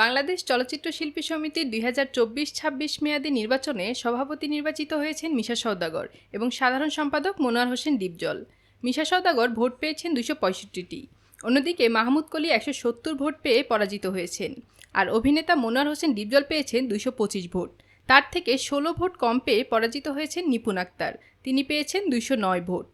বাংলাদেশ চলচ্চিত্র শিল্পী সমিতির দুই হাজার চব্বিশ ছাব্বিশ মেয়াদী নির্বাচনে সভাপতি নির্বাচিত হয়েছেন মিশা সওদাগর এবং সাধারণ সম্পাদক মনোয়ার হোসেন ডিপজল মিশা সওদাগর ভোট পেয়েছেন দুশো পঁয়ষট্টিটি। অন্যদিকে মাহমুদ কলি একশো সত্তর ভোট পেয়ে পরাজিত হয়েছেন। আর অভিনেতা মনোয়ার হোসেন ডিপজল পেয়েছেন দুশো পঁচিশ ভোট। তার থেকে ষোলো ভোট কম পেয়ে পরাজিত হয়েছেন নিপুণ আক্তার। তিনি পেয়েছেন দুশো নয় ভোট।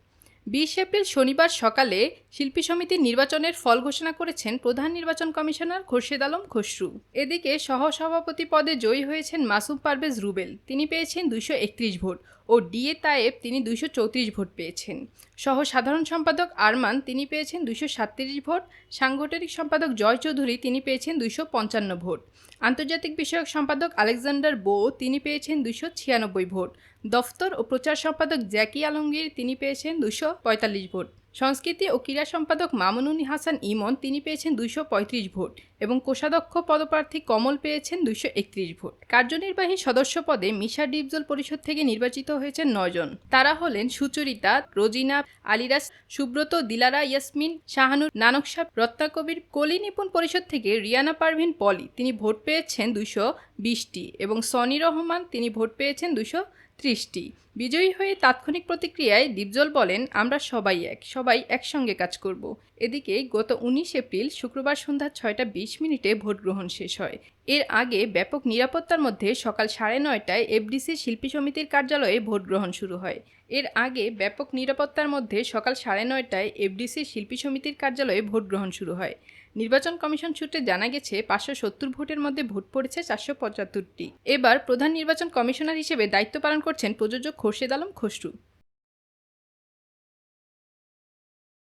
বিশ এপ্রিল শনিবার সকালে শিল্পী সমিতির নির্বাচনের ফল ঘোষণা করেছেন প্রধান নির্বাচন কমিশনার খোরশেদ আলম খসরু। এদিকে সহসভাপতি পদে জয়ী হয়েছেন মাসুম পারভেজ রুবেল। তিনি পেয়েছেন দুইশো একত্রিশ ভোট। ও ডিএ তায়েব তিনি দুইশো চৌত্রিশ ভোট পেয়েছেন। সহ সাধারণ সম্পাদক আরমান তিনি পেয়েছেন দুশো সাতত্রিশ ভোট। সাংগঠনিক সম্পাদক জয় চৌধুরী তিনি পেয়েছেন দুশো পঞ্চান্ন ভোট। আন্তর্জাতিক বিষয়ক সম্পাদক আলেকজান্ডার বো তিনি পেয়েছেন দুশো ছিয়ানব্বই ভোট। দফতর ও প্রচার সম্পাদক জ্যাকি আলমগীর তিনি পেয়েছেন দুশো পঁয়তাল্লিশ ভোট। সংস্কৃতি ও ক্রীড়া সম্পাদক মামুনুনি হাসান ইমন, তিনি পেয়েছেন দুইশো পঁয়ত্রিশ ভোট এবং কোষাধ্যক্ষ পদপ্রার্থী কমল পেয়েছেন দুইশো একত্রিশ ভোট। কার্যনির্বাহী সদস্য পদে মিশা ডিপজল পরিষদ থেকে নির্বাচিত হয়েছেন নয়জন। তারা হলেন সুচরিতা, রোজিনা আলিরাস সুব্রত, দিলারা, ইয়াসমিন, শাহানুর, নানক সাহ রত্নাকবির কলি নিপুণ পরিষদ থেকে রিয়ানা পারভিন, পলি। তিনি ভোট পেয়েছেন দুশো বিশটি এবং সনি রহমান, তিনি ভোট পেয়েছেন দুশো ত্রিশটি। বিজয়ী হয়ে তাৎক্ষণিক প্রতিক্রিয়ায় দীপজল বলেন, আমরা সবাই এক, সবাই একসঙ্গে কাজ করব। এদিকে গত উনিশ এপ্রিল শুক্রবার সন্ধ্যা ছয়টা বিশ মিনিটে ভোট গ্রহণ শেষ হয়। এর আগে ব্যাপক নিরাপত্তার মধ্যে সকাল সাড়ে নয়টায় এফডিসি শিল্পী সমিতির কার্যালয়ে ভোট গ্রহণ শুরু হয়। এর আগে ব্যাপক নিরাপত্তার মধ্যে সকাল সাড়ে নয়টায় এফডিসি শিল্পী সমিতির কার্যালয়ে ভোট গ্রহণ শুরু হয়। নির্বাচন কমিশন সূত্রে জানা গেছে, পাঁচশো সত্তর ভোটের মধ্যে ভোট পড়েছে চারশো পঁচাত্তরটি। এবার প্রধান নির্বাচন কমিশনার হিসেবে দায়িত্ব পালন করছেন প্রযোজক খোরশেদ আলম খসরু।